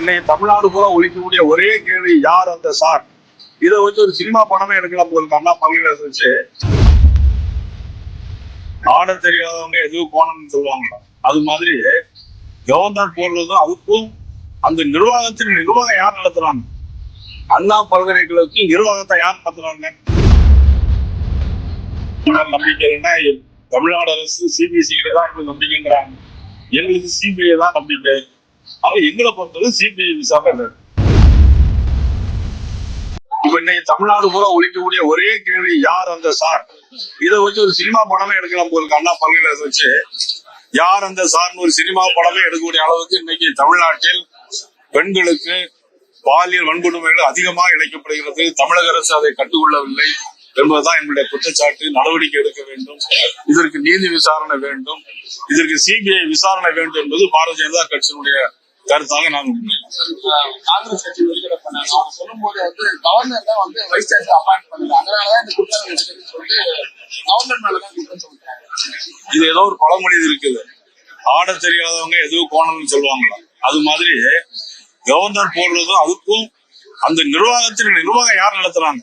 பெண்ணை தமிழ்நாடு பூரா ஒழிக்கக்கூடிய ஒரே கேள்வி யார் அந்த சார்? இதை வச்சு ஒரு சினிமா படமே எடுக்கலாம் போது அண்ணா பல்கலை இருந்துச்சு ஆட தெரியாதவங்க எதுவும் போனோம்னு சொல்லுவாங்க அது மாதிரி கவர்னர் போடுறதும் அதுக்கும் அந்த நிர்வாகத்தின் நிர்வாகம் யார் நடத்துறாங்க? அண்ணா பல்கலைக்கழகத்துக்கு நிர்வாகத்தை யார் நடத்துறாங்க? நம்பிக்கைன்னா தமிழ்நாடு அரசு சிபிஎஸ்சியில தான் நம்பிக்கைங்கிறாங்க. எங்களுக்கு சிபிஐ தான் நம்பிக்கை. ஆனா எங்களை பொறுத்தவரை சிபிஐ விசாரணை இப்ப இன்னைக்கு தமிழ்நாடு பூரா ஒழிக்கக்கூடிய ஒரே கேள்வி யார் அந்த சார்? இதை வச்சு ஒரு சினிமா படமே எடுக்கலாம் போல அண்ணா பல்கலை வச்சு யார் அந்த சார்னு ஒரு சினிமா படமே எடுக்கக்கூடிய அளவுக்கு இன்னைக்கு தமிழ்நாட்டில் பெண்களுக்கு பாலியல் வன்கொடுமைகள் அதிகமாக இழைக்கப்படுகிறது. தமிழக அரசு அதை கண்டுகொள்ளவில்லை என்பதுதான் என்னுடைய குற்றச்சாட்டு. நடவடிக்கை எடுக்க வேண்டும். இதற்கு நீதி விசாரணை வேண்டும். இதற்கு சிபிஐ விசாரணை வேண்டும் என்பது பாரதிய ஜனதா கட்சியினுடைய கருத்தாக நான் முன்வைக்கிறேன். காங்கிரஸ் கட்சி வெளியிட பண்ணாங்க. அவங்க சொல்லும்போது வந்து கவர்னர் தான் வந்து வைஸ் சான்சலர் அப்பாயிண்ட் பண்ணல. அதனாலதான் இந்த குற்றம் நடக்குதுன்னு சொல்லிட்டு கவர்னர் மேலதான் குற்றம் சொல்றாங்க. இது ஏதோ ஒரு பழமொழி இருக்குது. ஆட தெரியாதவங்க எதுவும் கோணம்னு சொல்லுவாங்களா? அது மாதிரி கவர்னர் போடுறதும் அதுக்கும் அந்த நிர்வாகத்தின் நிர்வாகம் யார் நடத்துறாங்க?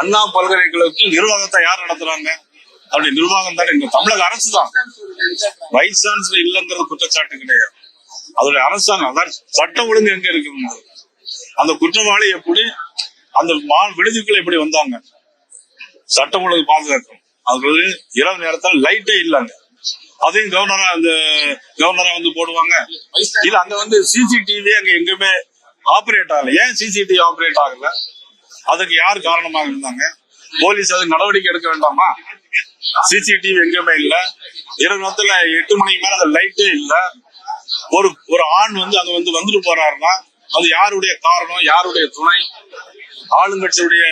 அண்ணா பல்கலைக்கழகத்தில் நிர்வாகத்தை யார் நடத்துறாங்க? அப்படி நிர்வாகம் தான் இந்த தமிழக அரசு தான். வைஸ் சான்சலர் இல்லைங்கிறது குற்றச்சாட்டு கிடையாது. அதோட அரசாங்கம் அதான் சட்டம் ஒழுங்கு எங்க இருக்குங்க அந்த குற்றவாளி எப்படி அந்த மா விடுதிக்குள்ள எப்படி வந்தாங்க? சட்டம் ஒழுங்கு பாதுகாக்கும். அது இரவு நேரத்தில் லைட்டே இல்லைங்க. அதையும் கவர்னரா அந்த கவர்னரா வந்து போடுவாங்க. இல்ல அங்க வந்து சிசிடிவி அங்க எங்குமே ஆபரேட் ஆகல. ஏன் சிசிடிவி ஆபரேட் ஆகல? அதுக்கு யார் காரணமாக இருந்தாங்க? போலீஸ் அதுக்கு நடவடிக்கை எடுக்க வேண்டாமா? சிசிடிவி எங்கேயுமே இல்ல. இரவு நேரத்துல எட்டு மணிக்கு மேல அந்த லைட்டே இல்ல. ஒரு ஒரு ஆண் வந்து அங்க வந்து வந்துட்டு போறாருன்னா அது யாருடைய காரணம்? யாருடைய துணை? ஆளுங்கட்சியுடைய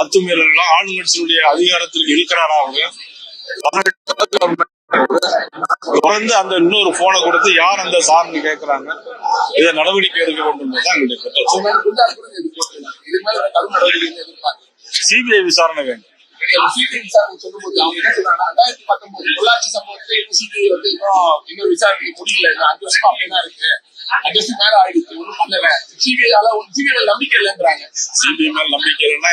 அத்துமீறல் ஆளுங்கட்சியுடைய அதிகாரத்திற்கு இருக்கிறாரா அவங்க தொடர்ந்து அந்த இன்னொரு போனை கொடுத்து யார் அந்த சார்னு கேட்கிறாங்க இதை நடவடிக்கை எடுக்க வேண்டும் தான் எங்களுடைய இதுக்கு மேல கடும் நடவடிக்கை எதிர்பார்க்கிறேன் சிபிஐ விசாரணை வேண்டும் சிபிஐ விசாரணை சொல்லும்போது அவங்க என்ன சொல்றாங்க ரெண்டாயிரத்தி பத்தொன்பது பொள்ளாச்சி சம்பவத்துல இன்னும் சிபிஐ வந்து இன்னும் இன்னும் விசாரணை முடியல இன்னும் அஞ்சு வருஷமா அப்படிதான் இருக்கு. அஞ்சு வருஷம் மேல ஆயிடுச்சு ஒன்றும் பண்ணல. சிபிஐ சிபிஐ நம்பிக்கை இல்லைன்றாங்க சிபிஐ மேல் நம்பிக்கை இல்லைன்னா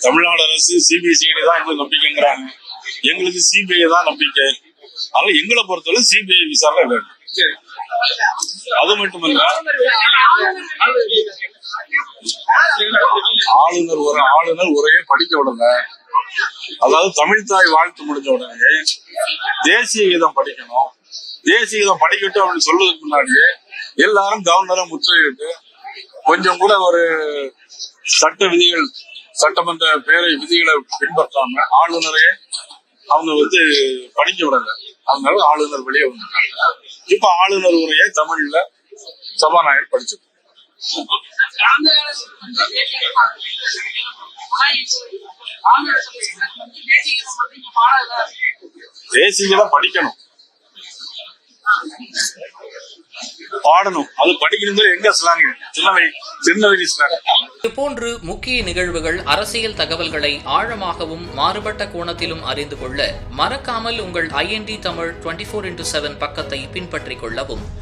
தமிழ்நாடு அரசு சிபிசிஐடி தான் எங்களுக்கு நம்பிக்கைங்கிறாங்க. எங்களுக்கு சிபிஐ தான் நம்பிக்கை. அதனால எங்களை பொறுத்தவரை சிபிஐ விசாரணை வேண்டும் சரி. அது மட்டுமல்ல ஆளுநர் ஒரு ஆளுநர் உரையை படிக்க விடுங்க அதாவது தமிழ் தாய் வாழ்த்து முடிஞ்ச உடனே தேசிய கீதம் படிக்கணும். தேசிய கீதம் படிக்கட்டும் அப்படின்னு சொல்றதுக்கு முன்னாடியே எல்லாரும் கவர்னரை முற்றுகையிட்டு கொஞ்சம் கூட ஒரு சட்ட விதிகள் சட்டமன்ற பேரை விதிகளை பின்பற்றாம ஆளுநரே அவங்க வந்து படிக்க விடல. அதனால ஆளுநர் வெளியே வந்துட்டாங்க இப்ப ஆளுநர் உரையை தமிழ்ல சபாநாயகர் படிச்சிருக்கோம் தேசியங்களை படிக்கணும். பாடணும். அது படிக்கணும் எங்க சொல்லாங்க சின்ன வயசு சின்ன வயசு ஸ்லாங் இதுபோன்று முக்கிய நிகழ்வுகள் அரசியல் தகவல்களை ஆழமாகவும் மாறுபட்ட கோணத்திலும் அறிந்து கொள்ள மறக்காமல் உங்கள் IND Tamil twenty four into seven பக்கத்தை பின்பற்றிக் கொள்ளவும்.